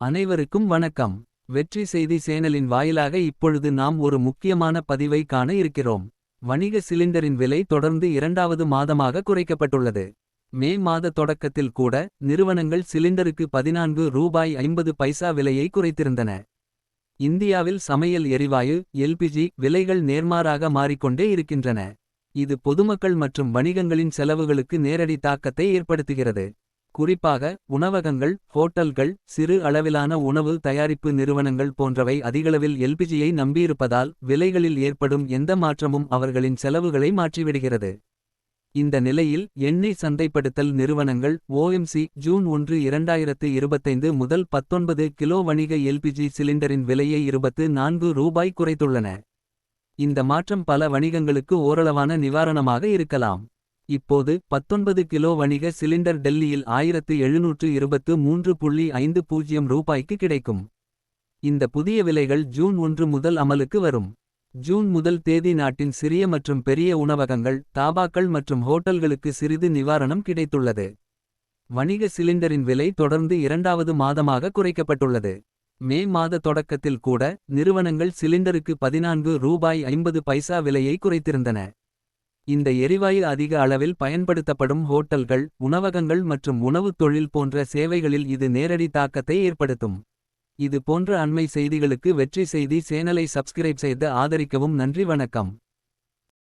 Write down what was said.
அனைவருக்கும் வணக்கம். வெற்றி செய்தி சேனலின் வாயிலாக இப்பொழுது நாம் ஒரு முக்கியமான பதிவை காண இருக்கிறோம். வணிக சிலிண்டரின் விலை தொடர்ந்து இரண்டாவது மாதமாக குறைக்கப்பட்டுள்ளது. மே மாத தொடக்கத்தில் கூட நிறுவனங்கள் சிலிண்டருக்கு பதினான்கு ரூபாய் ஐம்பது பைசா விலையை குறைத்திருந்தன. இந்தியாவில் சமையல் எரிவாயு எல்பிஜி விலைகள் நேர்மாறாக மாறிக்கொண்டே இருக்கின்றன. இது பொதுமக்கள் மற்றும் வணிகங்களின் செலவுகளுக்கு நேரடி தாக்கத்தை ஏற்படுத்துகிறது. குறிப்பாக உணவகங்கள் ஹோட்டல்கள் சிறு அளவிலான உணவு தயாரிப்பு நிறுவனங்கள் போன்றவை அதிகளவில் எல்பிஜியை நம்பியிருப்பதால் விலைகளில் ஏற்படும் எந்த மாற்றமும் அவர்களின் செலவுகளை மாற்றிவிடுகிறது. இந்த நிலையில் எண்ணெய் சந்தைப்படுத்தல் நிறுவனங்கள் ஓஎம்சி ஜூன் ஒன்று இரண்டாயிரத்து இருபத்தைந்து முதல் பத்தொன்பது கிலோ வணிக எல்பிஜி சிலிண்டரின் விலையை இருபத்து நான்கு ரூபாய் குறைத்துள்ளன. இந்த மாற்றம் பல வணிகங்களுக்கு ஓரளவான நிவாரணமாக இருக்கலாம். இப்போது பத்தொன்பது கிலோ வணிக சிலிண்டர் டெல்லியில் ஆயிரத்து எழுநூற்று இருபத்து மூன்று புள்ளி ஐந்து பூஜ்ஜியம் ரூபாய்க்கு கிடைக்கும். இந்த புதிய விலைகள் ஜூன் ஒன்று முதல் அமலுக்கு வரும். ஜூன் முதல் தேதி நாட்டின் சிறிய மற்றும் பெரிய உணவகங்கள் தாபாக்கள் மற்றும் ஹோட்டல்களுக்கு சிறிது நிவாரணம் கிடைத்துள்ளது. வணிக சிலிண்டரின் விலை தொடர்ந்து இரண்டாவது மாதமாக குறைக்கப்பட்டுள்ளது. மே மாத தொடக்கத்தில் கூட நிறுவனங்கள் சிலிண்டருக்கு பதினான்கு ரூபாய் ஐம்பது பைசா விலையை குறைத்திருந்தன. இந்த எரிவாயு அதிக அளவில் பயன்படுத்தப்படும் ஹோட்டல்கள் உணவகங்கள் மற்றும் உணவுத் தொழில் போன்ற சேவைகளில் இது நேரடி தாக்கத்தை ஏற்படுத்தும். இது போன்ற அண்மை செய்திகளுக்கு வெற்றி செய்தி சேனலை சப்ஸ்கிரைப் செய்து ஆதரிக்கவும் நன்றி வணக்கம்.